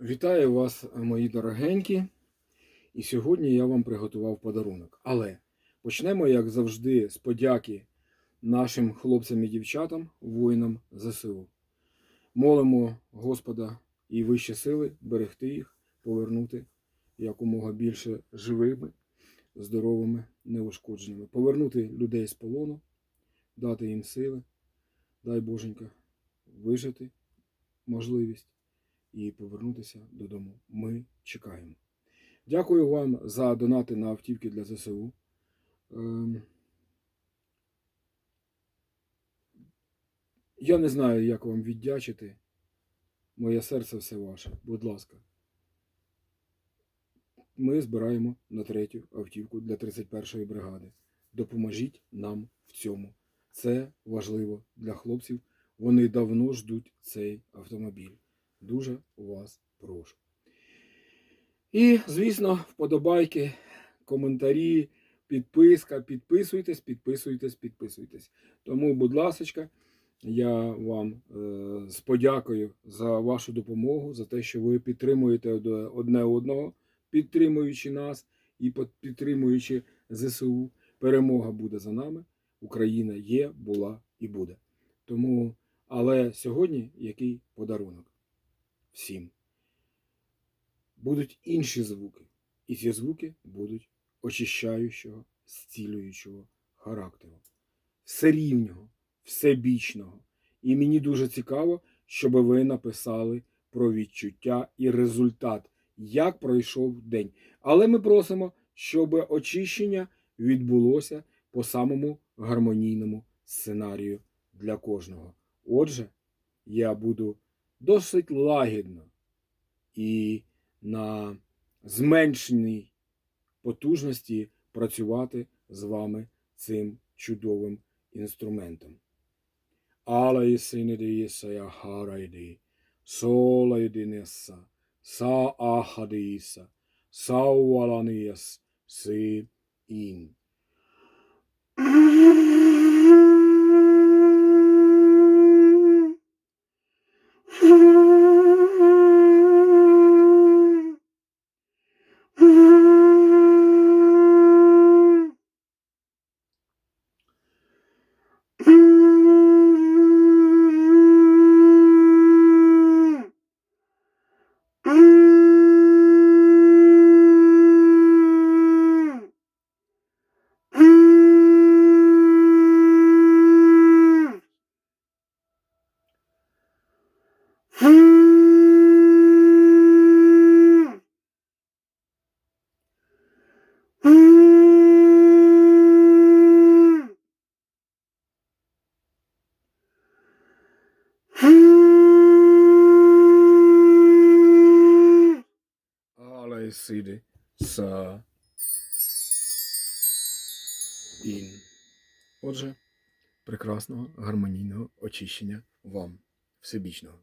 Вітаю вас, мої дорогенькі. І сьогодні я вам приготував подарунок. Але почнемо, як завжди, з подяки нашим хлопцям і дівчатам, воїнам ЗСУ. Молимо Господа і вищі сили берегти їх, повернути якомога більше живими, здоровими, неушкодженими. Повернути людей з полону, дати їм сили. Дай Боженька вижити можливість і повернутися додому. Ми чекаємо. Дякую вам за донати на автівки для ЗСУ. Ем, Я не знаю, як вам віддячити. Моє серце все ваше. Будь ласка. Ми збираємо на третю автівку для 31-ї бригади. Допоможіть нам в цьому. Це важливо для хлопців. Вони давно ждуть цей автомобіль. Дуже вас прошу. І, звісно, вподобайки, коментарі, підписка. Підписуйтесь, підписуйтесь, підписуйтесь. Тому, будь ласка, я вам е, з подякою за вашу допомогу, за те, що ви підтримуєте одне одного, підтримуючи нас і підтримуючи ЗСУ. Перемога буде за нами. Україна є, була і буде. Тому, але сьогодні який подарунок всім? Будуть інші звуки, і ці звуки будуть очищаючого, зцілюючого характеру, всерівнього, всебічного. І мені дуже цікаво, щоб ви написали про відчуття і результат, як пройшов день. Але ми просимо, щоб очищення відбулося по самому гармонійному сценарію для кожного. Отже, я буду досить лагідно і на зменшеній потужності працювати з вами цим чудовим інструментом. Ісинеді сая харайди, сола єдинеса, са ахадиса, сауаланіяс, си ін. Але сиди са ін. Отже, прекрасного гармонійного очищення вам всебічного.